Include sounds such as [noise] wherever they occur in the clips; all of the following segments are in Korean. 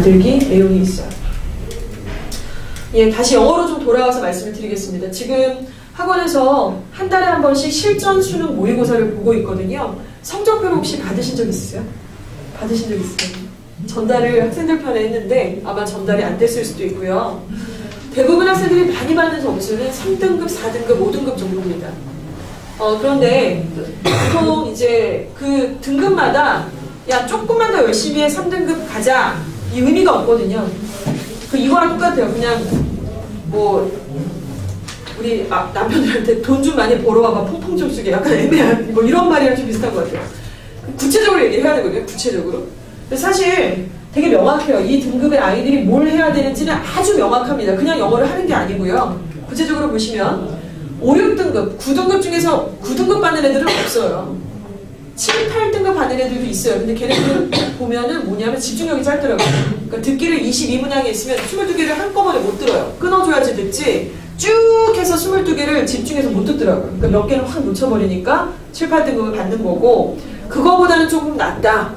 만들기 내용이 있어요. 예, 다시 영어로 좀 돌아와서 말씀을 드리겠습니다. 지금 학원에서 한 달에 한 번씩 실전 수능 모의고사를 보고 있거든요. 성적표를 혹시 받으신 적 있으세요? 받으신 적 있어요? 전달을 학생들 편에 했는데 아마 전달이 안 됐을 수도 있고요. 대부분 학생들이 많이 받는 점수는 3등급, 4등급, 5등급 정도입니다. 어, 그런데 보통 이제 그 등급마다 야 조금만 더 열심히 해 3등급 가자 이 의미가 없거든요. 그 이거랑 똑같아요. 그냥 뭐 우리 아, 남편들한테 돈 좀 많이 벌어와봐 퐁퐁 좀 쓰게 약간 애매한 뭐 이런 말이랑 좀 비슷한 것 같아요. 구체적으로 얘기해야 되거든요. 구체적으로. 사실 되게 명확해요. 이 등급의 아이들이 뭘 해야 되는지는 아주 명확합니다. 그냥 영어를 하는 게 아니고요. 구체적으로 보시면 5, 6등급, 9등급 중에서 9등급 받는 애들은 없어요. 7, 8등급 받는 애들도 있어요. 근데 걔네들 [coughs] 보면은 뭐냐면 집중력이 짧더라고요. 그러니까 듣기를 22문항에 있으면 22개를 한꺼번에 못 들어요. 끊어줘야지 듣지. 쭉 해서 22개를 집중해서 못 듣더라고요. 그러니까 몇 개는 확 놓쳐버리니까 7, 8등급을 받는 거고 그거보다는 조금 낫다.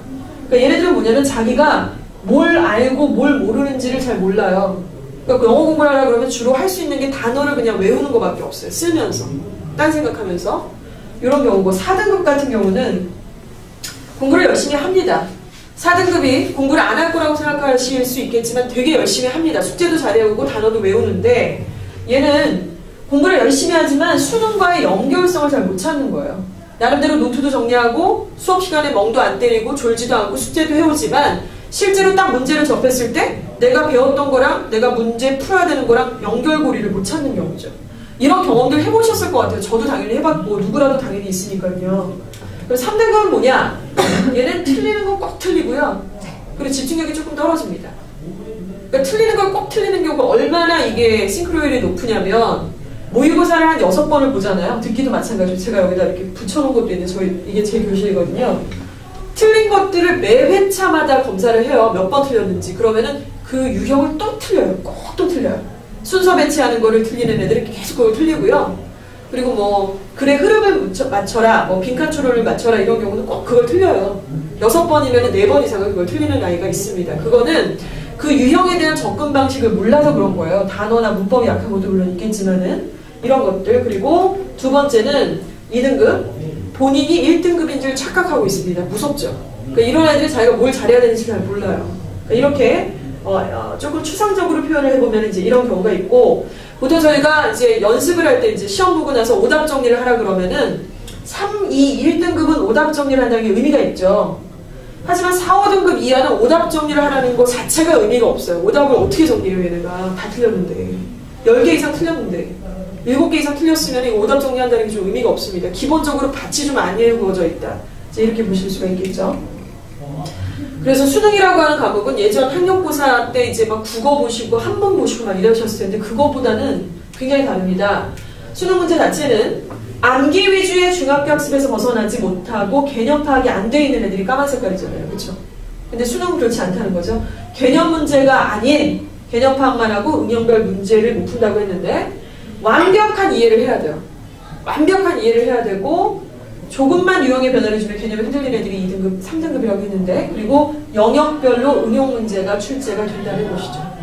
그러니까 얘네들은 뭐냐면 자기가 뭘 알고 뭘 모르는지를 잘 몰라요. 그러니까 영어 공부를 하라 그러면 주로 할 수 있는 게 단어를 그냥 외우는 것밖에 없어요. 쓰면서. 딴 생각하면서. 이런 경우고 4등급 같은 경우는 공부를 열심히 합니다. 4등급이 공부를 안 할 거라고 생각하실 수 있겠지만 되게 열심히 합니다. 숙제도 잘 외우고 단어도 외우는데 얘는 공부를 열심히 하지만 수능과의 연결성을 잘 못 찾는 거예요. 나름대로 노트도 정리하고 수업 시간에 멍도 안 때리고 졸지도 않고 숙제도 해오지만 실제로 딱 문제를 접했을 때 내가 배웠던 거랑 내가 문제 풀어야 되는 거랑 연결고리를 못 찾는 경우죠. 이런 경험들 해보셨을 것 같아요. 저도 당연히 해봤고 누구라도 당연히 있으니까요. 그럼 3등급은 뭐냐? [coughs] 얘는 틀리는 건 꼭 틀리고요. 그리고 집중력이 조금 떨어집니다. 그러니까 틀리는 걸꼭 틀리는 경우가 얼마나 이게 싱크로율이 높으냐면 모의고사를 한 여섯 번을 보잖아요. 듣기도 마찬가지로 제가 여기다 이렇게 붙여놓은 것도 있는데 저희 이게 제 교실이거든요. 틀린 것들을 매 회차마다 검사를 해요. 몇 번 틀렸는지. 그러면은 그 유형을 또 틀려요. 꼭 또 틀려요. 순서 배치하는 거를 틀리는 애들은 계속 그걸 틀리고요. 그리고 뭐 글의 흐름을 맞춰 라, 뭐 빈칸 추론을 맞춰라 이런 경우는 꼭 그걸 틀려요. 여섯 번이면 네 번 이상은 그걸 틀리는 아이가 있습니다. 그거는 그 유형에 대한 접근 방식을 몰라서 그런 거예요. 단어나 문법이 약한 것도 물론 있겠지만은 이런 것들 그리고 두 번째는 2등급 본인이 1등급인 줄 착각하고 있습니다. 무섭죠. 그러니까 이런 애들이 자기가 뭘 잘해야 되는지 잘 몰라요. 그러니까 이렇게 어, 어, 조금 추상적으로 표현을 해보면 이제 이런 경우가 있고 보통 저희가 이제 연습을 할 때 이제 시험 보고 나서 오답 정리를 하라 그러면은 3, 2, 1등급은 오답 정리를 한다는 게 의미가 있죠. 하지만 4, 5등급 이하는 오답 정리를 하라는 것 자체가 의미가 없어요. 오답을 어떻게 해 내가 다 틀렸는데 10개 이상 틀렸는데 7개 이상 틀렸으면 이 오답 정리한다는 게 좀 의미가 없습니다. 기본적으로 밭이 좀 안 이루어져 있다. 이제 이렇게 보실 수가 있겠죠. 그래서 수능이라고 하는 과목은 예전 학력고사 때 이제 막 국어 보시고 한번 보시고 막 이러셨을 텐데 그거보다는 굉장히 다릅니다. 수능 문제 자체는 암기 위주의 중학교 학습에서 벗어나지 못하고 개념 파악이 안 돼 있는 애들이 까만 색깔이잖아요. 그렇죠? 근데 수능은 그렇지 않다는 거죠. 개념 문제가 아닌 개념 파악만 하고 응용별 문제를 못 푼다고 했는데 완벽한 이해를 해야 돼요. 완벽한 이해를 해야 되고 조금만 유형의 변화를 주면 개념이 흔들리는 애들이 2등급, 3등급 했는데 그리고 영역별로 응용 문제가 출제가 된다는 것이죠.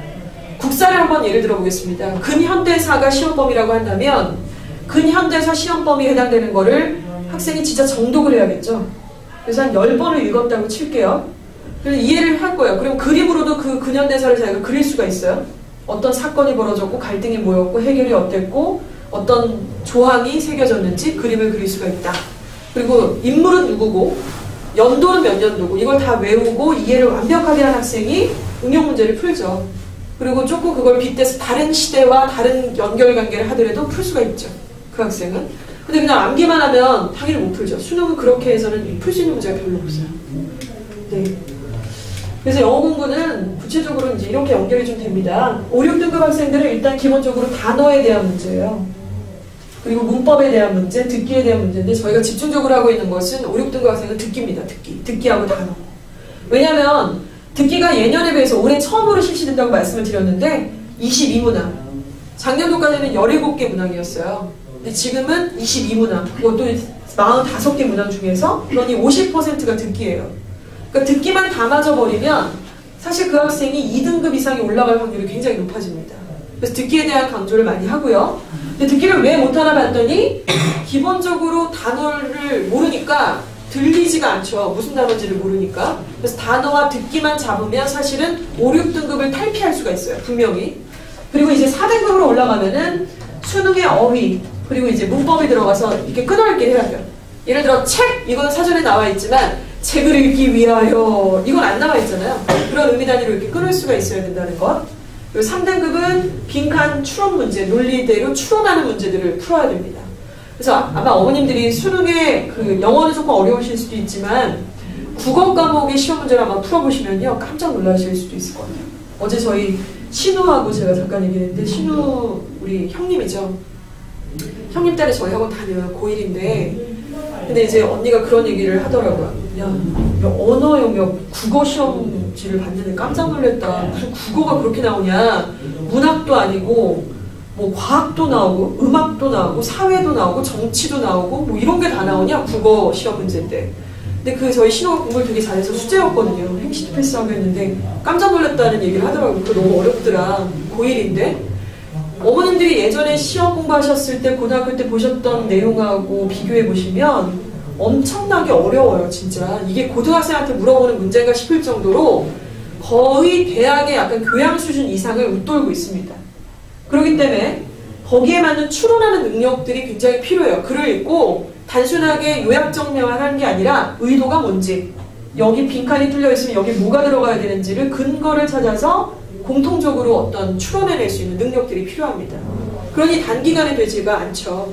국사를 한번 예를 들어보겠습니다. 근현대사가 시험범위라고 한다면 근현대사 시험범위에 해당되는 거를 학생이 진짜 정독을 해야겠죠. 그래서 한 10번을 읽었다고 칠게요. 그래서 이해를 할 거예요. 그럼 그림으로도 그 근현대사를 자기가 그릴 수가 있어요. 어떤 사건이 벌어졌고 갈등이 뭐였고 해결이 어땠고 어떤 조항이 새겨졌는지 그림을 그릴 수가 있다. 그리고 인물은 누구고 연도는 몇 년도고 이걸 다 외우고 이해를 완벽하게 한 학생이 응용 문제를 풀죠. 그리고 조금 그걸 빗대서 다른 시대와 다른 연결관계를 하더라도 풀 수가 있죠. 그 학생은. 근데 그냥 암기만 하면 당연히 못 풀죠. 수능은 그렇게 해서는 풀 수 있는 문제가 별로 없어요. 네. 그래서 영어 공부는 구체적으로 이제 이렇게 연결이 좀 됩니다. 5, 6등급 학생들은 일단 기본적으로 단어에 대한 문제예요. 그리고 문법에 대한 문제, 듣기에 대한 문제인데 저희가 집중적으로 하고 있는 것은 5, 6등급 학생은 듣기입니다. 듣기. 듣기하고 단어. 왜냐하면 듣기가 예년에 비해서 올해 처음으로 실시된다고 말씀을 드렸는데 22문항. 작년도까지는 17개 문항이었어요. 근데 지금은 22문항. 그것도 45개 문항 중에서 그러니 50%가 듣기예요. 그러니까 듣기만 다 맞아버리면 사실 그 학생이 2등급 이상이 올라갈 확률이 굉장히 높아집니다. 그래서 듣기에 대한 강조를 많이 하고요. 근데 듣기를 왜 못하나 봤더니 기본적으로 단어를 모르니까 들리지가 않죠. 무슨 단어인지를 모르니까. 그래서 단어와 듣기만 잡으면 사실은 5, 6등급을 탈피할 수가 있어요. 분명히. 그리고 이제 4등급으로 올라가면은 수능의 어휘, 그리고 이제 문법이 들어가서 이렇게 끈어읽기 해야 돼요. 예를 들어 책, 이거는 사전에 나와 있지만 책을 읽기 위하여 이건 안 나와 있잖아요. 그런 의미 단위로 이렇게 끊을 수가 있어야 된다는 것. 그리고 3등급은 빈칸 추론 문제, 논리대로 추론하는 문제들을 풀어야 됩니다. 그래서 아마 어머님들이 수능에 그 영어는 조금 어려우실 수도 있지만 국어 과목의 시험 문제를 한번 풀어보시면요 깜짝 놀라실 수도 있을 것 같아요. 어제 저희 신우하고 제가 잠깐 얘기했는데 신우 우리 형님이죠. 형님 딸이 저희 학원 다녀요 고1인데 근데 이제 언니가 그런 얘기를 하더라고요. 야, 언어 영역 국어 시험 지를 봤는데 깜짝 놀랐다. 무슨 국어가 그렇게 나오냐? 문학도 아니고 뭐 과학도 나오고 음악도 나오고 사회도 나오고 정치도 나오고 뭐 이런 게 다 나오냐? 국어 시험 문제인데. 근데 그 저희 신호가 공부를 되게 잘해서 수제였거든요. 행시도 패스하고 했는데 깜짝 놀랐다는 얘기를 하더라고요. 그거 너무 어렵더라. 고1인데. 어머님들이 예전에 시험 공부하셨을 때 고등학교 때 보셨던 내용하고 비교해 보시면 엄청나게 어려워요, 진짜. 이게 고등학생한테 물어보는 문제가 싶을 정도로 거의 대학의 약간 교양 수준 이상을 웃돌고 있습니다. 그렇기 때문에 거기에 맞는 추론하는 능력들이 굉장히 필요해요. 글을 읽고 단순하게 요약 정리만 하는 게 아니라 의도가 뭔지, 여기 빈칸이 뚫려 있으면 여기 뭐가 들어가야 되는지를 근거를 찾아서 공통적으로 어떤 추론해낼 수 있는 능력들이 필요합니다. 그러니 단기간에 되지가 않죠.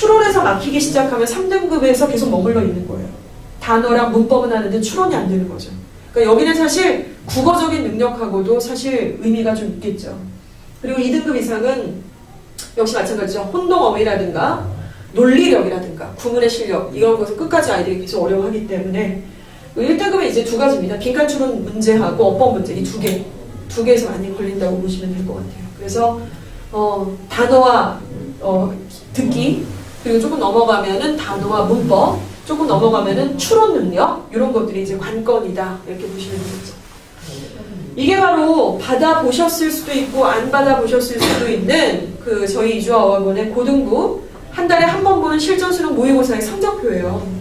추론에서 막히기 시작하면 3등급에서 계속 머물러 있는 거예요. 단어랑 문법은 하는데 추론이 안 되는 거죠. 그러니까 여기는 사실 국어적인 능력하고도 사실 의미가 좀 있겠죠. 그리고 2등급 이상은 역시 마찬가지죠. 혼동어휘라든가 논리력이라든가 구문의 실력 이런 것을 끝까지 아이들이 계속 어려워하기 때문에 1등급은 이제 두 가지입니다. 빈칸 추론 문제하고 어법 문제 이 두 개. 두 개에서 많이 걸린다고 보시면 될 것 같아요. 그래서 어, 단어와 어, 듣기 그리고 조금 넘어가면은 단어와 문법 조금 넘어가면은 추론 능력 이런 것들이 이제 관건이다 이렇게 보시면 되겠죠. 이게 바로 받아 보셨을 수도 있고 안 받아 보셨을 수도 있는 그 저희 이주아 어학원의 고등부 한 달에 한 번 보는 실전 수능 모의고사의 성적표예요.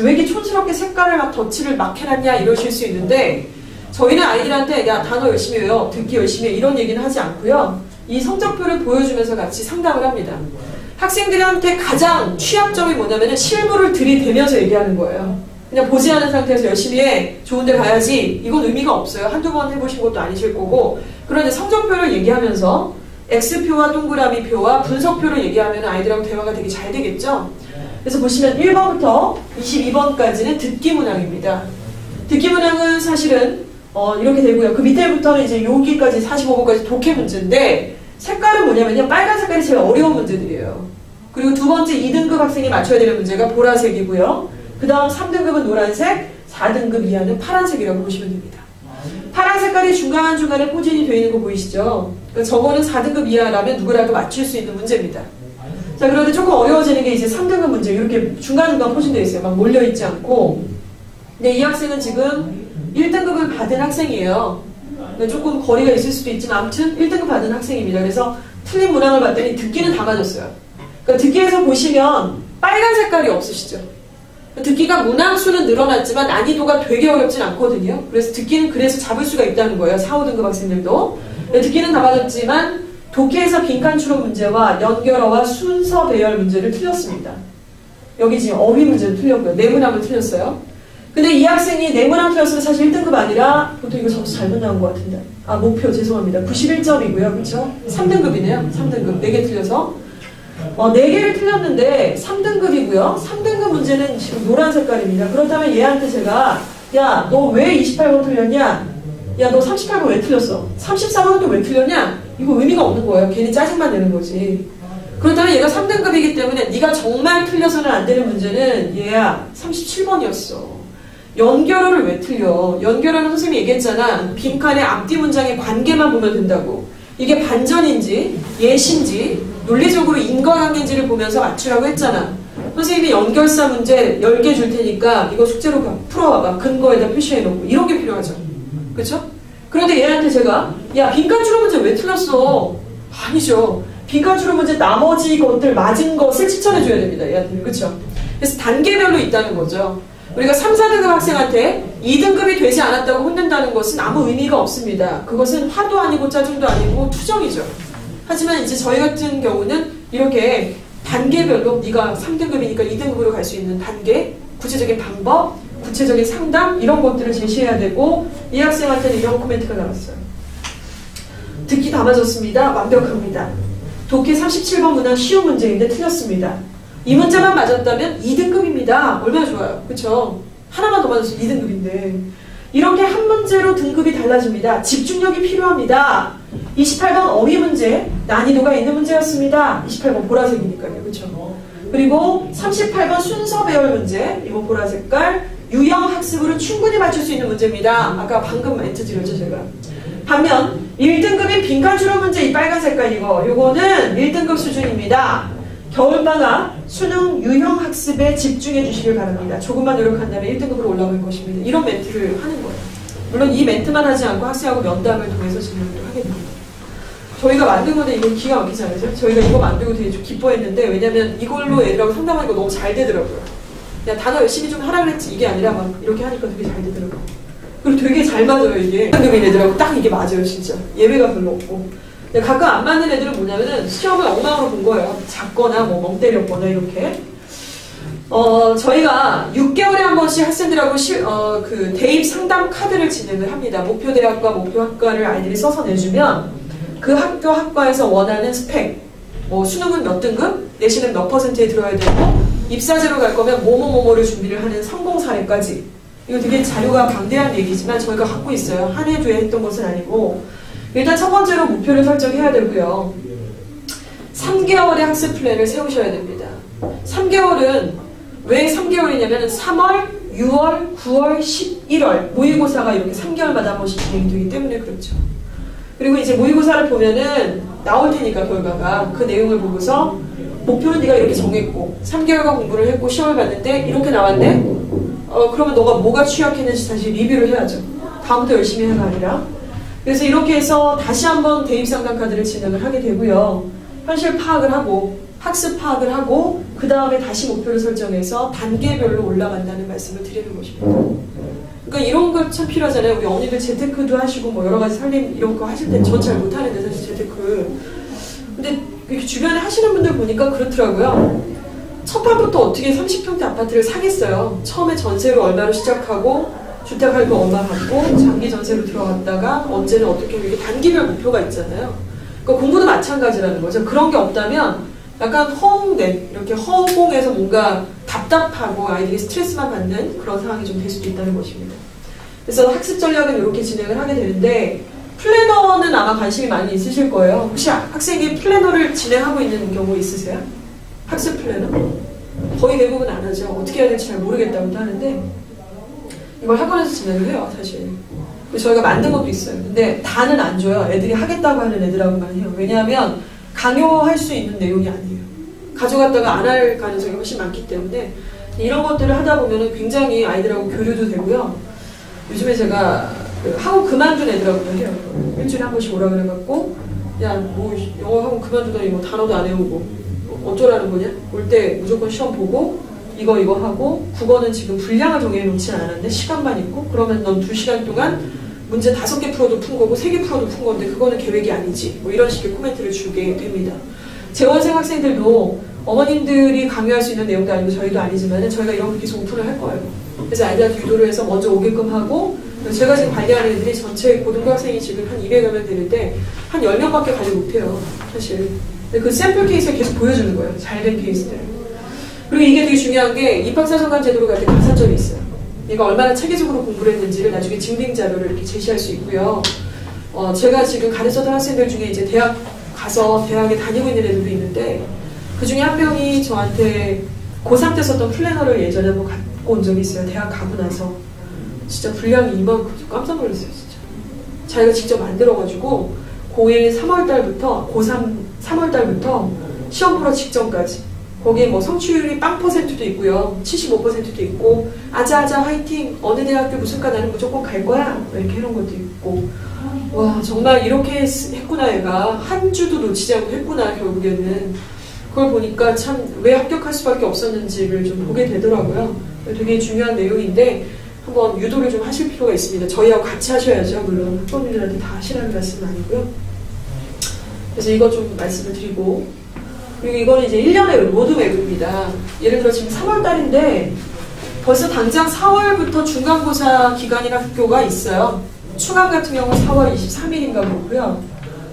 왜 이렇게 촌스럽게 색깔을 막 덧칠을 막 해놨냐 이러실 수 있는데 저희는 아이들한테 야 단어 열심히 외워 듣기 열심히 해 이런 얘기는 하지 않고요. 이 성적표를 보여주면서 같이 상담을 합니다. 학생들한테 가장 취약점이 뭐냐면 실물을 들이대면서 얘기하는 거예요. 그냥 보지 않은 상태에서 열심히 해 좋은 데 가야지 이건 의미가 없어요. 한두 번 해보신 것도 아니실 거고 그런데 성적표를 얘기하면서 X표와 동그라미 표와 분석표를 얘기하면 아이들하고 대화가 되게 잘 되겠죠. 그래서 보시면 1번부터 22번까지는 듣기 문항입니다. 듣기 문항은 사실은 어, 이렇게 되고요. 그 밑에부터는 이제 여기까지 45번까지 독해 문제인데 색깔은 뭐냐면요. 빨간 색깔이 제일 어려운 문제들이에요. 그리고 두 번째 2등급 학생이 맞춰야 되는 문제가 보라색이고요. 그 다음 3등급은 노란색, 4등급 이하는 파란색이라고 보시면 됩니다. 파란 색깔이 중간중간에 포진이 되어 있는 거 보이시죠? 그러니까 저거는 4등급 이하라면 누구라도 맞출 수 있는 문제입니다. 자, 그런데 조금 어려워지는 게 이제 3등급 문제. 이렇게 중간중간 포진되어 있어요. 막 몰려있지 않고. 근데 이 학생은 지금 1등급을 받은 학생이에요. 조금 거리가 있을 수도 있지만 아무튼 1등급 받은 학생입니다. 그래서 틀린 문항을 봤더니 듣기는 다 맞았어요. 그러니까 듣기에서 보시면 빨간 색깔이 없으시죠? 듣기가 문항 수는 늘어났지만 난이도가 되게 어렵진 않거든요. 그래서 듣기는 그래서 잡을 수가 있다는 거예요. 4, 5등급 학생들도. 듣기는 다 맞았지만 독해에서 빈칸 추론 문제와 연결어와 순서 배열 문제를 틀렸습니다. 여기 지금 어휘 문제도 틀렸고요. 내문항을 틀렸어요. 근데 이 학생이 네모난 틀렸으면 사실 1등급 아니라 보통 이거 점수 잘못 나온 것 같은데 아 목표 죄송합니다 91점이고요 그렇죠 3등급이네요 3등급 4개 틀려서 어, 4개를 틀렸는데 3등급이고요. 3등급 문제는 지금 노란 색깔입니다. 그렇다면 얘한테 제가 야 너 왜 28번 틀렸냐? 야 너 38번 왜 틀렸어? 34번은 왜 틀렸냐? 이거 의미가 없는 거예요. 괜히 짜증만 내는 거지. 그렇다면 얘가 3등급이기 때문에 네가 정말 틀려서는 안 되는 문제는 얘야 37번이었어. 연결어를 왜 틀려? 연결어는 선생님이 얘기했잖아. 빈칸의 앞뒤 문장의 관계만 보면 된다고. 이게 반전인지 예신지 논리적으로 인과관계인지를 보면서 맞추라고 했잖아. 선생님이 연결사 문제 10개 줄 테니까 이거 숙제로 풀어와봐. 근거에다 표시해놓고. 이런 게 필요하죠. 그렇죠? 그런데 얘한테 제가 야 빈칸 추론 문제 왜 틀렸어? 아니죠. 빈칸 추론 문제 나머지 것들 맞은 것을 추천해 줘야 됩니다. 얘한테 그렇죠? 그래서 단계별로 있다는 거죠. 우리가 3, 4등급 학생한테 2등급이 되지 않았다고 혼낸다는 것은 아무 의미가 없습니다. 그것은 화도 아니고 짜증도 아니고 투정이죠. 하지만 이제 저희 같은 경우는 이렇게 단계별로 네가 3등급이니까 2등급으로 갈 수 있는 단계, 구체적인 방법, 구체적인 상담 이런 것들을 제시해야 되고 이 학생한테는 이런 코멘트가 나왔어요. 듣기 다 맞았습니다. 완벽합니다. 독해 37번 문항 쉬운 문제인데 틀렸습니다. 이 문제만 맞았다면 2등급입니다. 얼마나 좋아요. 그쵸? 하나만 더 맞았으면 2등급인데. 이렇게 한 문제로 등급이 달라집니다. 집중력이 필요합니다. 28번 어휘 문제, 난이도가 있는 문제였습니다. 28번 보라색이니까요. 그쵸? 그리고 38번 순서 배열 문제, 이거 보라색깔, 유형 학습으로 충분히 맞출 수 있는 문제입니다. 아까 방금 멘트 드렸죠, 제가. 반면 1등급인 빈칸 추론 문제 이 빨간 색깔 이거 요거는 1등급 수준입니다. 겨울방학 수능 유형 학습에 집중해 주시길 바랍니다. 조금만 노력한다면 1등급으로 올라갈 것입니다. 이런 멘트를 하는 거예요. 물론 이 멘트만 하지 않고 학생하고 면담을 통해서 진행을 하게 됩니다. 저희가 만든 건데 이거 기가 막히지 않으세요? 저희가 이거 만들고 되게 좀 기뻐했는데 왜냐면 이걸로 애들하고 상담하니까 너무 잘 되더라고요. 야 단어 열심히 좀 하라 그랬지 이게 아니라 막 이렇게 하니까 되게 잘 되더라고요. 그리고 되게 잘 맞아요 이게. 등급인 애들하고 딱 이게 맞아요 진짜. 예외가 별로 없고. 가끔 안 맞는 애들은 뭐냐면은 시험을 엉망으로 본 거예요. 작거나 뭐멍 때렸거나 이렇게. 어, 저희가 6개월에 한 번씩 학생들하고 실, 어, 그 대입 상담 카드를 진행을 합니다. 목표 대학과 목표 학과를 아이들이 써서 내주면 그 학교 학과에서 원하는 스펙, 뭐 수능은 몇 등급, 내신은 몇 퍼센트에 들어야 되고 입사제로 갈 거면 뭐뭐뭐뭐를 준비를 하는 성공 사례까지 이거 되게 자료가 방대한 얘기지만 저희가 갖고 있어요. 한 해주에 했던 것은 아니고 일단 첫 번째로 목표를 설정해야 되고요. 3개월의 학습 플랜을 세우셔야 됩니다. 3개월은 왜 3개월이냐면 3월, 6월, 9월, 11월 모의고사가 이렇게 3개월마다 한 번씩 진행이 되기 때문에 그렇죠. 그리고 이제 모의고사를 보면은 나올 테니까 결과가 그 내용을 보고서 목표는 네가 이렇게 정했고 3개월간 공부를 했고 시험을 봤는데 이렇게 나왔네? 어 그러면 너가 뭐가 취약했는지 다시 리뷰를 해야죠. 다음부터 열심히 해가 아니라 그래서 이렇게 해서 다시 한번 대입 상담 카드를 진행을 하게 되고요. 현실 파악을 하고 학습 파악을 하고 그 다음에 다시 목표를 설정해서 단계별로 올라간다는 말씀을 드리는 것입니다. 그러니까 이런 거참 필요하잖아요. 우리 어머니들 재테크도 하시고 뭐 여러 가지 살림 이런 거 하실 때 전 잘 못하는데 사실 재테크. 근데 주변에 하시는 분들 보니까 그렇더라고요. 첫 판부터 어떻게 30평대 아파트를 사겠어요. 처음에 전세로 얼마로 시작하고 주택 할부 얼마 받고 장기 전세로 들어갔다가 언제는 어떻게 이렇게 단기별 목표가 있잖아요. 그러니까 공부도 마찬가지라는 거죠. 그런 게 없다면 약간 허웅된 이렇게 허공에서 뭔가 답답하고 아이들이 스트레스만 받는 그런 상황이 좀 될 수도 있다는 것입니다. 그래서 학습 전략은 이렇게 진행을 하게 되는데 플래너는 아마 관심이 많이 있으실 거예요. 혹시 학생이 플래너를 진행하고 있는 경우 있으세요? 학습 플래너? 거의 대부분 안 하죠. 어떻게 해야 될지 잘 모르겠다고도 하는데 이걸 학원에서 진행을 해요, 사실. 저희가 만든 것도 있어요. 근데 다는 안 줘요. 애들이 하겠다고 하는 애들하고만 해요. 왜냐하면 강요할 수 있는 내용이 아니에요. 가져갔다가 안 할 가능성이 훨씬 많기 때문에 이런 것들을 하다 보면 굉장히 아이들하고 교류도 되고요. 요즘에 제가 그 학원 그만둔 애들하고도 해요. 일주일에 한 번씩 오라 그래갖고 야 뭐 영어 학원 그만두더니 뭐 단어도 안 외우고 어쩌라는 거냐? 올 때 무조건 시험 보고 이거 이거 하고 국어는 지금 분량을 정해 놓지 않았는데 시간만 있고 그러면 넌 두 시간 동안 문제 다섯 개 풀어도 푼 거고 세 개 풀어도 푼 건데 그거는 계획이 아니지 뭐 이런 식의 코멘트를 주게 됩니다. 재원생 학생들도 어머님들이 강요할 수 있는 내용도 아니고 저희도 아니지만 저희가 이런 거 계속 오픈을 할 거예요. 그래서 아이들한테 유도를 해서 먼저 오게끔 하고 제가 지금 관리하는 애들이 전체 고등부 학생이 지금 한 200여 명 되는데 한 10명밖에 관리 못해요. 사실. 근데 그 샘플 케이스를 계속 보여주는 거예요. 잘 된 케이스들. 그리고 이게 되게 중요한 게 입학사정관 제도로 갈 때 가산점이 있어요. 얘가 얼마나 체계적으로 공부를 했는지를 나중에 증빙 자료를 이렇게 제시할 수 있고요. 어, 제가 지금 가르쳤던 학생들 중에 이제 대학 가서 대학에 다니고 있는 애들도 있는데 그 중에 한 명이 저한테 고3 때 썼던 플래너를 예전에 한번 갖고 온 적이 있어요. 대학 가고 나서. 진짜 분량이 이만큼 깜짝 놀랐어요, 진짜. 자기가 직접 만들어가지고 고1 3월 달부터 고3 3월 달부터 시험 보러 직전까지 거기에 뭐 성취율이 빵 퍼센트도 있고요. 75%도 있고 아자아자 화이팅 어느 대학교 무슨 과 나는 무조건 갈 거야 뭐 이렇게 해놓은 것도 있고 와 정말 이렇게 했- 했구나 얘가 한 주도 놓치지 않고 했구나 결국에는 그걸 보니까 참 왜 합격할 수밖에 없었는지를 좀 보게 되더라고요. 되게 중요한 내용인데 한번 유도를 좀 하실 필요가 있습니다. 저희하고 같이 하셔야죠. 물론 학부모님들한테 다 하시라는 말씀은 아니고요. 그래서 이거 좀 말씀을 드리고 그리고 이거는 이제 1년의 로드맵입니다. 예를 들어 지금 3월 달인데 벌써 당장 4월부터 중간고사 기간이나 학교가 있어요. 추감 같은 경우는 4월 23일인가 그렇고요.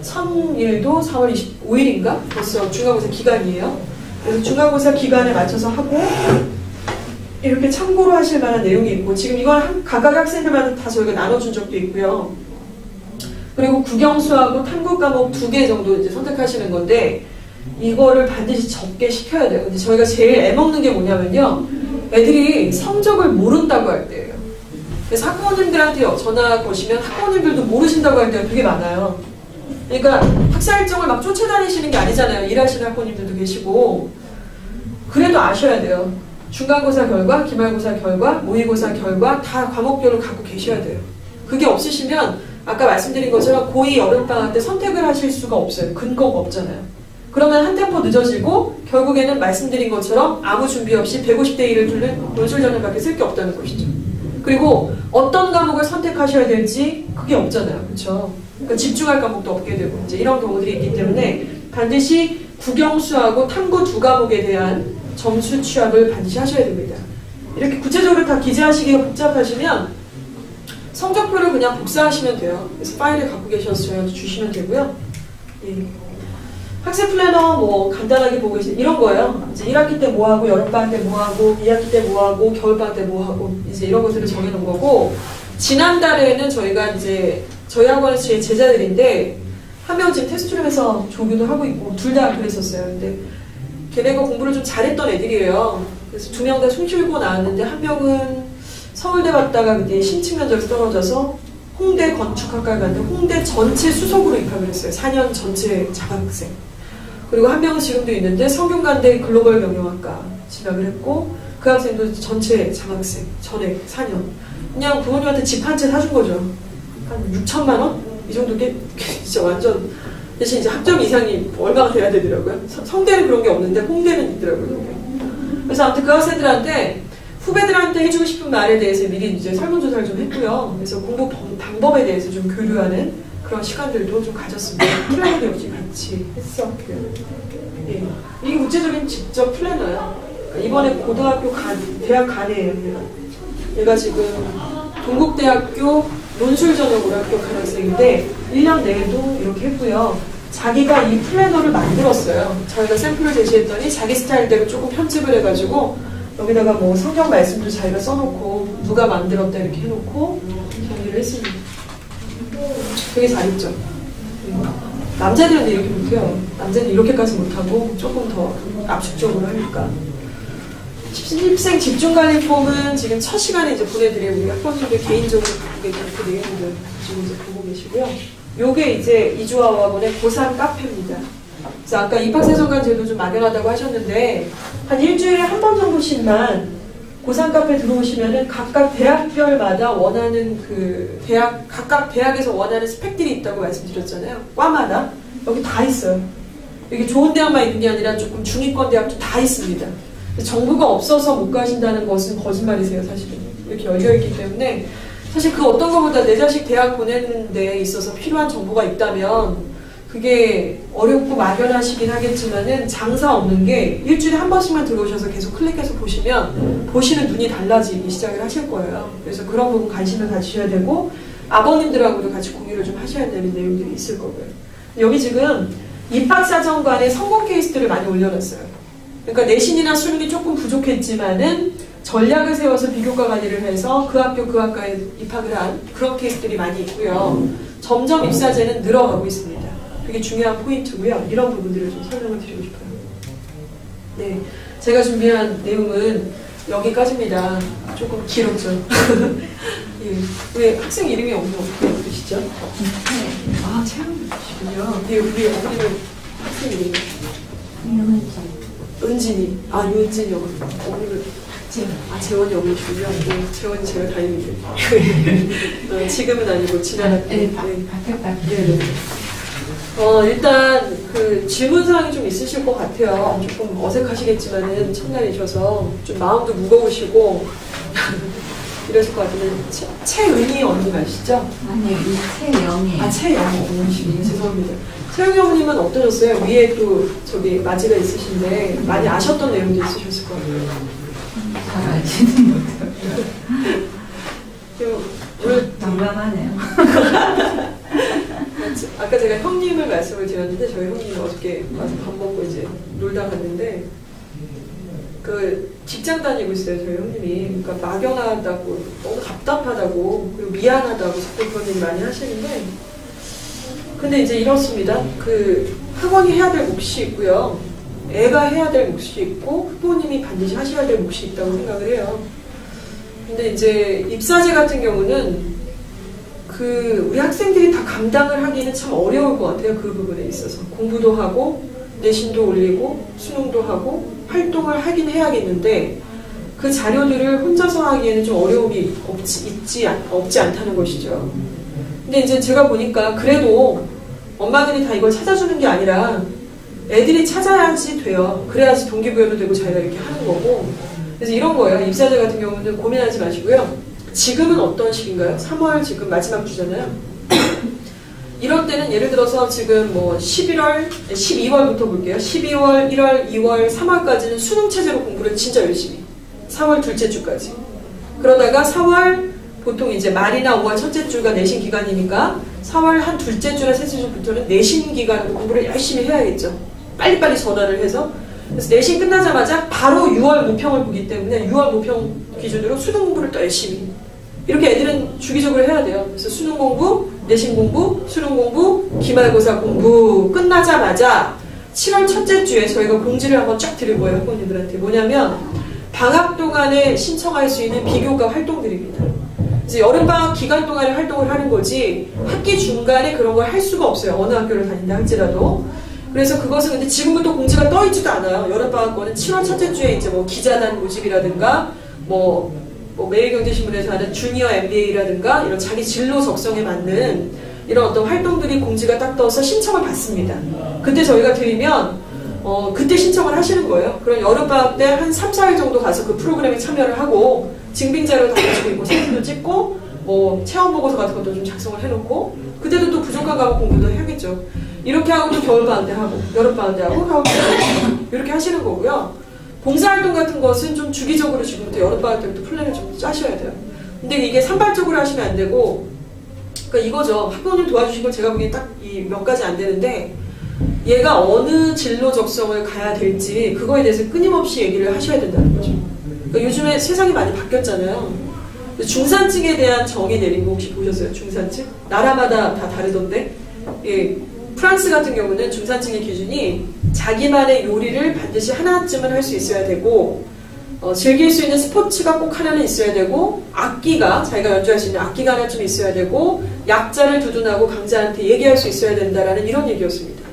선일도 4월 25일인가 벌써 중간고사 기간이에요. 그래서 중간고사 기간에 맞춰서 하고 이렇게 참고로 하실 만한 내용이 있고 지금 한- 각각 학생들마다 다 저희가 나눠준 적도 있고요. 그리고 국영수하고 탐구 과목 두 개 정도 이제 선택하시는 건데 이거를 반드시 적게 시켜야 돼요. 근데 저희가 제일 애먹는 게 뭐냐면요. 애들이 성적을 모른다고 할 때예요. 그래서 학부모님들한테 전화 거시면 학부모님들도 모르신다고 할 때가 되게 많아요. 그러니까 학사 일정을 막 쫓아다니시는 게 아니잖아요. 일하시는 학부모님들도 계시고 그래도 아셔야 돼요. 중간고사 결과, 기말고사 결과, 모의고사 결과 다 과목별로 갖고 계셔야 돼요. 그게 없으시면 아까 말씀드린 것처럼 고2 여름방학 때 선택을 하실 수가 없어요. 근거가 없잖아요. 그러면 한 템포 늦어지고 결국에는 말씀드린 것처럼 아무 준비 없이 150대 1을 두는 논술 전형밖에 쓸 게 없다는 것이죠. 그리고 어떤 과목을 선택하셔야 될지 그게 없잖아요. 그렇죠? 그러니까 집중할 과목도 없게 되고 이제 이런 경우들이 있기 때문에 반드시 국영수하고 탐구 두 과목에 대한 점수 취합을 반드시 하셔야 됩니다. 이렇게 구체적으로 다 기재하시기가 복잡하시면 성적표를 그냥 복사하시면 돼요. 그래서 파일을 갖고 계셔서 저희한테 주시면 되고요. 예. 학생 플래너 뭐 간단하게 보고 계신 이런 거예요. 이제 1학기 때 뭐 하고 여름방학 때 뭐 하고 2학기 때 뭐 하고 겨울방학 때 뭐 하고 이제 이런 것들을 정해놓은 거고 지난달에는 저희가 이제 저희 학원에서 제 제자들인데 한 명은 지금 테스트룸에서 조교도 하고 있고 둘 다 그랬었어요. 근데 걔네가 공부를 좀 잘했던 애들이에요. 그래서 두 명 다 숨쉬고 나왔는데 한 명은 서울대 갔다가 그때 신층 면접에서 떨어져서 홍대 건축학과를 갔는데 홍대 전체 수석으로 입학을 했어요. 4년 전체 자학생. 그리고 한 명은 지금도 있는데 성균관대 글로벌 경영학과 진학을 했고 그 학생도 전체 장학생 전액 4년. 그냥 부모님한테 집 한 채 사준 거죠. 한 6천만 원? 이 정도 게 [laughs] 진짜 완전 대신 이제 학점 이상이 얼마가 돼야 되더라고요. 성- 성대는 그런 게 없는데 홍대는 있더라고요. 그래서 아무튼 그 학생들한테 후배들한테 해주고 싶은 말에 대해서 미리 이제 설문조사를 좀 했고요. 그래서 공부 방- 방법에 대해서 좀 교류하는 그런 시간들도 좀 가졌습니다. 플래너도 역시 같이 했었고요. 예. 이게 구체적인 직접 플래너예요. 그러니까 이번에 고등학교 간, 대학 간이에요. 얘가. 얘가 지금 동국대학교 논술 전형으로 합격한 학생인데 1년 내에도 이렇게 했고요. 자기가 이 플래너를 만들었어요. 저희가 샘플을 제시했더니 자기 스타일대로 조금 편집을 해가지고 여기다가 뭐 성경 말씀도 자기가 써놓고 누가 만들었다 이렇게 해놓고 정리를 했습니다. 되게 잘했죠. 남자들은 이렇게 못해요. 남자는 이렇게까지 못하고 조금 더 압축적으로 하니까. 신입생 집중관리 폼은 지금 첫 시간에 이제 보내드리고 우리 학부모님들 개인적으로 갖고 계신 그 내용들 지금 이제 보고 계시고요. 요게 이제 이주아와 학원의 고3 카페입니다. 그래서 아까 입학생성관 제도 좀 막연하다고 하셨는데 한 일주일에 한 번 정도씩만 고3 카페 들어오시면은 각각 대학별마다 원하는 그 대학 각각 대학에서 원하는 스펙들이 있다고 말씀드렸잖아요. 과마다 여기 다 있어요. 여기 좋은 대학만 있는 게 아니라 조금 중위권 대학도 다 있습니다. 정보가 없어서 못 가신다는 것은 거짓말이세요, 사실은. 이렇게 열려 있기 때문에. 사실 그 어떤 것보다 내 자식 대학 보내는 데 있어서 필요한 정보가 있다면 그게 어렵고 막연하시긴 하겠지만은 장사 없는 게 일주일에 한 번씩만 들어오셔서 계속 클릭해서 보시면 보시는 눈이 달라지기 시작을 하실 거예요. 그래서 그런 부분 관심을 가지셔야 되고 아버님들하고도 같이 공유를 좀 하셔야 되는 내용들이 있을 거고요. 여기 지금 입학사정관에 성공 케이스들을 많이 올려놨어요. 그러니까 내신이나 수능이 조금 부족했지만은 전략을 세워서 비교과 관리를 해서 그 학교 그 학과에 입학을 한 그런 케이스들이 많이 있고요. 점점 입사제는 늘어가고 있습니다. 그게 중요한 포인트고요. 이런 부분들을 좀 설명을 드리고 싶어요. 네, 제가 준비한 내용은 여기까지입니다. 조금 길었죠. [laughs] 예, 왜 학생 이름이 어머니 어떻게 되시죠? 아, 채영이시군요. 예, 우리 어머니는 학생 이름이 은진이, 아 윤진이 어머니, 어머니를 아 재원이 어머니시군요. 네, 재원이 제가 다행인데. [laughs] 어, 지금은 아니고 지난 학기. 네, 바, 네. 바뀌었다. 네, 네. 어, 일단 그 질문사항이 좀 있으실 것 같아요. 조금 어색하시겠지만은 첫날이셔서 좀 마음도 무거우시고 [laughs] 이러실 것 같은데 채, 채은이 언니 아시죠? 아니요, 이 최영이. 아 채영 어머니시군요. 죄송합니다. 채영이 어머님은 어떠셨어요? 위에 또 저기 마지가 있으신데 많이 아셨던 내용도 있으셨을 거예요. 잘 알지는 못해요. 그리고 오늘 장난하네요. 제가 형님을 말씀을 드렸는데 저희 형님이 어저께 와서 밥 먹고 이제 놀다 갔는데 그 직장 다니고 있어요 저희 형님이. 그러니까 막연하다고 너무 답답하다고 그리고 미안하다고 자꾸 그런 얘기 많이 하시는데 근데 이제 이렇습니다. 그 학원이 해야 될 몫이 있고요. 애가 해야 될 몫이 있고 부모님이 반드시 하셔야 될 몫이 있다고 생각을 해요. 근데 이제 입사제 같은 경우는 그 우리 학생들이 다 감당을 하기는 참 어려울 것 같아요 그 부분에 있어서 공부도 하고 내신도 올리고 수능도 하고 활동을 하긴 해야겠는데 그 자료들을 혼자서 하기에는 좀 어려움이 없지, 있지 않- 없지 않다는 것이죠. 근데 이제 제가 보니까 그래도 엄마들이 다 이걸 찾아주는 게 아니라 애들이 찾아야지 돼요. 그래야지 동기부여도 되고 자기가 이렇게 하는 거고. 그래서 이런 거예요. 입사제 같은 경우는 고민하지 마시고요. 지금은 어떤 시기인가요? 3월 지금 마지막 주잖아요. [coughs] 이럴 때는 예를 들어서 지금 뭐 11월, 12월부터 볼게요. 12월, 1월, 2월, 3월까지는 수능 체제로 공부를 진짜 열심히. 4월 둘째 주까지. 그러다가 4월 보통 이제 말이나 5월 첫째 주가 내신 기간이니까 4월 한 둘째 주나 셋째 주부터는 내신 기간 공부를 열심히 해야겠죠. 빨리빨리 전화를 해서. 그래서 내신 끝나자마자 바로 6월 모평을 보기 때문에 6월 모평 기준으로 수능 공부를 또 열심히. 이렇게 애들은 주기적으로 해야 돼요. 그래서 수능 공부, 내신 공부, 수능 공부, 기말고사 공부 끝나자마자 7월 첫째 주에 저희가 공지를 한번 쫙 드릴 거예요, 학부모님들한테. 뭐냐면 방학 동안에 신청할 수 있는 비교과 활동들입니다. 그래서 여름방학 기간 동안에 활동을 하는 거지 학기 중간에 그런 걸 할 수가 없어요. 어느 학교를 다닌다 할지라도. 그래서 그것은 근데 지금부터 공지가 떠 있지도 않아요. 여름방학 거는 7월 첫째 주에 이제 뭐 기자단 모집이라든가 뭐, 뭐 매일경제신문에서 하는 주니어 MBA라든가 이런 자기 진로 적성에 맞는 이런 어떤 활동들이 공지가 딱 떠서 신청을 받습니다. 그때 저희가 드리면 어, 그때 신청을 하시는 거예요. 그럼 여름방학 때 한 3, 4일 정도 가서 그 프로그램에 참여를 하고 증빙자료 다 가지고 있고 사진도 찍고 뭐 체험 보고서 같은 것도 좀 작성을 해놓고 그때도 또 부족한 과목 공부도 해야겠죠. 이렇게 하고 또 겨울방학 때 하고 여름방학 때 하고 하고 이렇게 하시는 거고요. 봉사활동 같은 것은 좀 주기적으로 지금부터 여름방학 때부터 플랜을 좀 짜셔야 돼요. 근데 이게 산발적으로 하시면 안 되고 그러니까 이거죠. 학부모님 도와주신 걸 제가 보기엔 딱 이 몇 가지 안 되는데 얘가 어느 진로 적성을 가야 될지 그거에 대해서 끊임없이 얘기를 하셔야 된다는 거죠. 그러니까 요즘에 세상이 많이 바뀌었잖아요. 중산층에 대한 정의 내린 거 혹시 보셨어요? 중산층? 나라마다 다 다르던데. 예, 프랑스 같은 경우는 중산층의 기준이 자기만의 요리를 반드시 하나쯤은 할 수 있어야 되고 어, 즐길 수 있는 스포츠가 꼭 하나는 있어야 되고 악기가 자기가 연주할 수 있는 악기가 하나쯤 있어야 되고 약자를 두둔하고 강자한테 얘기할 수 있어야 된다라는 이런 얘기였습니다.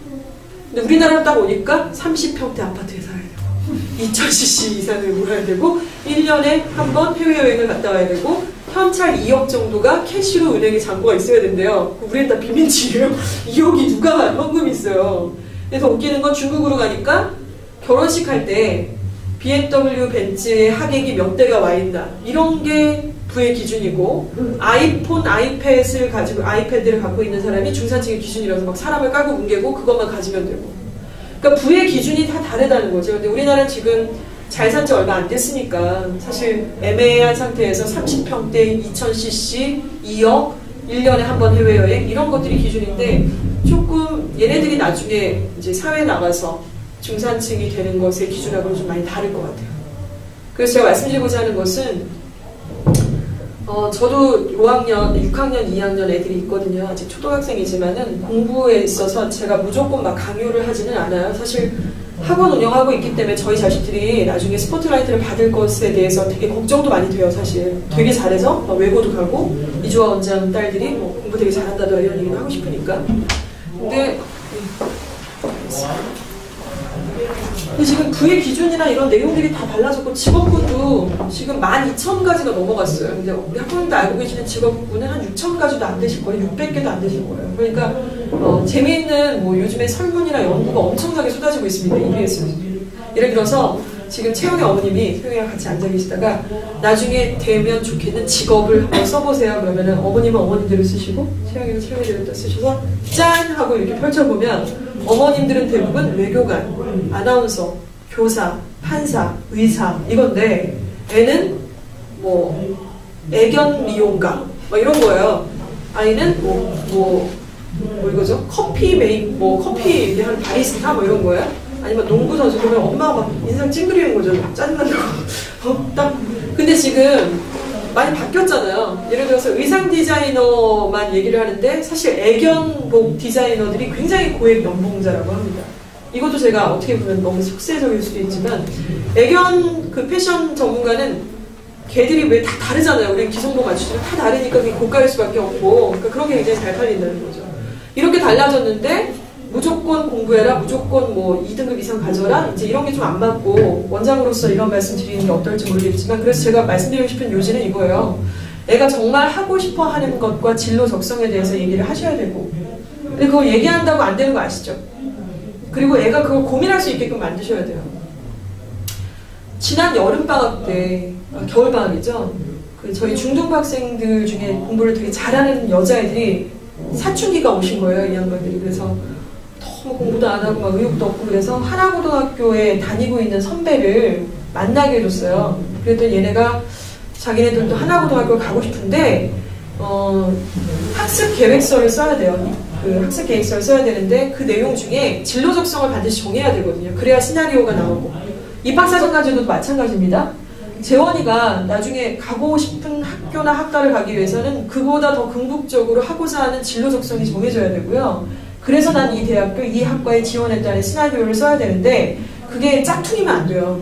근데 우리나라 딱 오니까 30평대 아파트에 살아야 되고 2000cc 이상을 몰아야 되고 1년에 한 번 해외여행을 갔다 와야 되고 현찰 2억 정도가 캐시로 은행에 잔고가 있어야 된대요. 우리는 다 비민지예요. 2억이 [laughs] 누가 현금이 있어요. 그래서 웃기는 건 중국으로 가니까 결혼식 할 때 BMW 벤츠의 하객이 몇 대가 와 있나 이런 게 부의 기준이고 아이폰, 아이패드를 가지고 아이패드를 갖고 있는 사람이 중산층의 기준이라서 막 사람을 깔고 뭉개고 그것만 가지면 되고 그러니까 부의 기준이 다 다르다는 거죠. 근데 우리나라는 지금 잘 산 지 얼마 안 됐으니까 사실 애매한 상태에서 30평대 2000cc 2억 1년에 한 번 해외여행 이런 것들이 기준인데 조금 얘네들이 나중에 이제 사회에 나가서 중산층이 되는 것의 기준하고는 좀 많이 다를 것 같아요. 그래서 제가 말씀드리고자 하는 것은 어, 저도 5학년, 6학년, 2학년 애들이 있거든요. 아직 초등학생이지만은 공부에 있어서 제가 무조건 막 강요를 하지는 않아요. 사실 학원 운영하고 있기 때문에 저희 자식들이 나중에 스포트라이트를 받을 것에 대해서 되게 걱정도 많이 돼요, 사실. 되게 잘해서 막 외고도 가고 이주아 원장 딸들이 뭐 공부 되게 잘한다더라 이런 얘기도 하고 싶으니까. 근데 음. 근데 지금 부의 기준이나 이런 내용들이 다 달라졌고 직업군도 지금 12,000가지가 넘어갔어요. 근데 우리 학부모님도 알고 계시는 직업군은 한 6,000가지도 안 되실 거예요. 600개도 안 되실 거예요. 그러니까 어, 재미있는 뭐 요즘에 설문이나 연구가 엄청나게 쏟아지고 있습니다. EBS. 예를 들어서 지금 채영이 어머님이 채영이랑 같이 앉아 계시다가 나중에 되면 좋겠는 직업을 한번 써보세요. 그러면은 어머님은 어머님대로 쓰시고 채영이는 채영이대로 또 쓰셔서 짠 하고 이렇게 펼쳐보면 어머님들은 대부분 외교관, 아나운서, 교사, 판사, 의사 이건데 애는 뭐 애견 미용가 뭐 이런 거예요. 아이는 뭐, 뭐, 뭐 이거죠? 커피 메이, 뭐 커피 얘기하는 바리스타 뭐 이런 거예요. 아니면 농구 선수 그러면 엄마가 막 인상 찡그리는 거죠. 짜증난다고. [laughs] 어, 딱. 근데 지금 많이 바뀌었잖아요. 예를 들어서 의상 디자이너만 얘기를 하는데 사실 애견복 디자이너들이 굉장히 고액 연봉자라고 합니다. 이것도 제가 어떻게 보면 너무 속세적일 수도 있지만 애견 그 패션 전문가는 걔들이 왜 다 다르잖아요. 우리 기성복 맞추시면 다 다르니까 그게 고가일 수밖에 없고 그러니까 그런 게 굉장히 잘 팔린다는 거죠. 이렇게 달라졌는데 무조건 공부해라, 무조건 뭐 2등급 이상 가져라, 이제 이런 게 좀 안 맞고 원장으로서 이런 말씀 드리는 게 어떨지 모르겠지만 그래서 제가 말씀드리고 싶은 요지는 이거예요. 애가 정말 하고 싶어 하는 것과 진로 적성에 대해서 얘기를 하셔야 되고 근데 그거 얘기한다고 안 되는 거 아시죠? 그리고 애가 그걸 고민할 수 있게끔 만드셔야 돼요. 지난 여름방학 때, 아, 겨울방학이죠? 그 저희 중등부 학생들 중에 공부를 되게 잘하는 여자애들이 사춘기가 오신 거예요, 이 양반들이. 그래서 너무 공부도 안 하고 막 의욕도 없고 그래서 하나고등학교에 다니고 있는 선배를 만나게 해줬어요. 그랬더니 얘네가 자기네들도 하나고등학교 가고 싶은데 어, 학습 계획서를 써야 돼요. 그 학습 계획서를 써야 되는데 그 내용 중에 진로 적성을 반드시 정해야 되거든요. 그래야 시나리오가 나오고 입학사정까지도 마찬가지입니다. 재원이가 나중에 가고 싶은 학교나 학과를 가기 위해서는 그보다 더 궁극적으로 하고자 하는 진로 적성이 정해져야 되고요. 그래서 난 이 대학교, 이 학과에 지원했다는 시나리오를 써야 되는데 그게 짝퉁이면 안 돼요.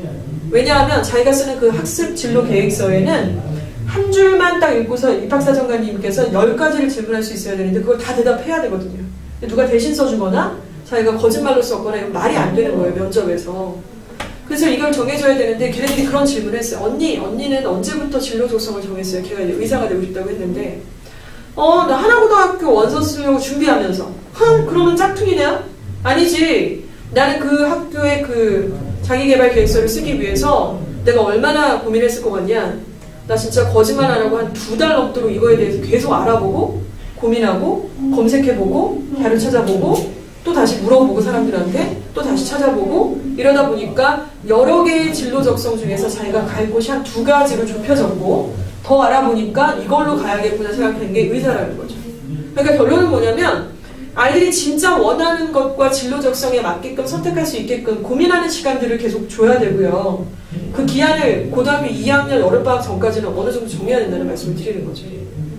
왜냐하면 자기가 쓰는 그 학습 진로 계획서에는 한 줄만 딱 읽고서 입학사정관님께서 열 가지를 질문할 수 있어야 되는데 그걸 다 대답해야 되거든요. 누가 대신 써주거나 자기가 거짓말로 썼거나 이건 말이 안 되는 거예요 면접에서. 그래서 이걸 정해줘야 되는데 걔네들이 그런 질문을 했어요. 언니, 언니는 언제부터 진로 적성을 정했어요? 걔가 이제 의사가 되고 싶다고 했는데 어, 나 하나고등학교 원서 쓰려고 준비하면서 흥, 그러면 짝퉁이네요? 아니지. 나는 그 학교의 그 자기개발 계획서를 쓰기 위해서 내가 얼마나 고민했을 것 같냐. 나 진짜 거짓말 안 하고 한 두 달 넘도록 이거에 대해서 계속 알아보고 고민하고 검색해보고 자료 찾아보고 또 다시 물어보고 사람들한테 또 다시 찾아보고 이러다 보니까 여러 개의 진로 적성 중에서 자기가 갈 곳이 한 두 가지로 좁혀졌고 더 알아보니까 이걸로 가야겠구나 생각한 게 의사라는 거죠. 그러니까 결론은 뭐냐면 아이들이 진짜 원하는 것과 진로 적성에 맞게끔 선택할 수 있게끔 고민하는 시간들을 계속 줘야 되고요. 그 기한을 고등학교 2학년 여름방학 전까지는 어느 정도 정해야 된다는 말씀을 드리는 거죠.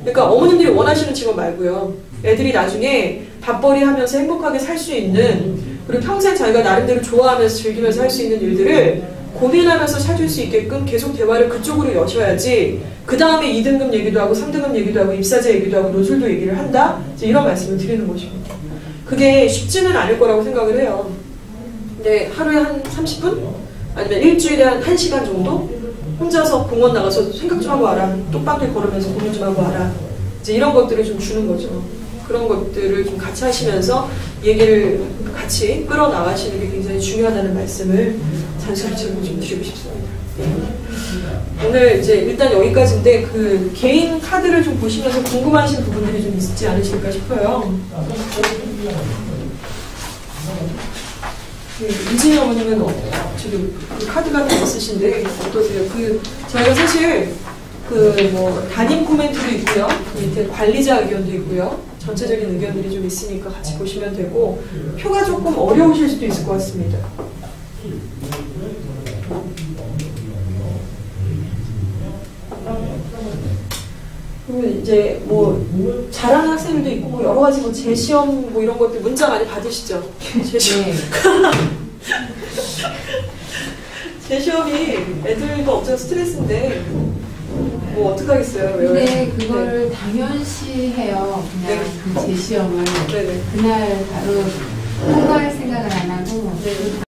그러니까 어머님들이 원하시는 직업 말고요. 애들이 나중에 밥벌이 하면서 행복하게 살 수 있는 그리고 평생 자기가 나름대로 좋아하면서 즐기면서 할 수 있는 일들을 고민하면서 찾을 수 있게끔 계속 대화를 그쪽으로 여셔야지 그 다음에 2등급 얘기도 하고 3등급 얘기도 하고 입사제 얘기도 하고 노출도 얘기를 한다? 이런 말씀을 드리는 것입니다. 그게 쉽지는 않을 거라고 생각을 해요. 근데 하루에 한 30분? 아니면 일주일에 한 1시간 정도? 혼자서 공원 나가서 생각 좀 하고 와라. 똑방길 걸으면서 고민 좀 하고 와라. 이제 이런 것들을 좀 주는 거죠. 그런 것들을 좀 같이 하시면서 얘기를 같이 끌어나가시는 게 굉장히 중요하다는 말씀을 잔소리처럼 좀 드리고 싶습니다. 네. 오늘 이제 일단 여기까지인데 그 개인 카드를 좀 보시면서 궁금하신 부분들이 좀 있지 않으실까 싶어요. 네, 이진희 어머님은 어, 지금 그 카드가 다 있으신데 어떠세요? 그 저희가 사실 그 뭐 담임 코멘트도 있고요, 그 밑에 관리자 의견도 있고요, 전체적인 의견들이 좀 있으니까 같이 보시면 되고 표가 조금 어려우실 수도 있을 것 같습니다. 그리고 이제 뭐 잘하는 학생들도 있고 뭐 여러 가지 뭐 재시험 뭐 이런 것들 문자 많이 받으시죠? 재시험. 네. [laughs] 재시험이 애들도 엄청 스트레스인데 뭐 어떡하겠어요? 왜요? 근데 그거를 당연시 해요. 그냥 네. 그 제시험을 네네. 그날 바로 통과할 생각을 안 하고 네.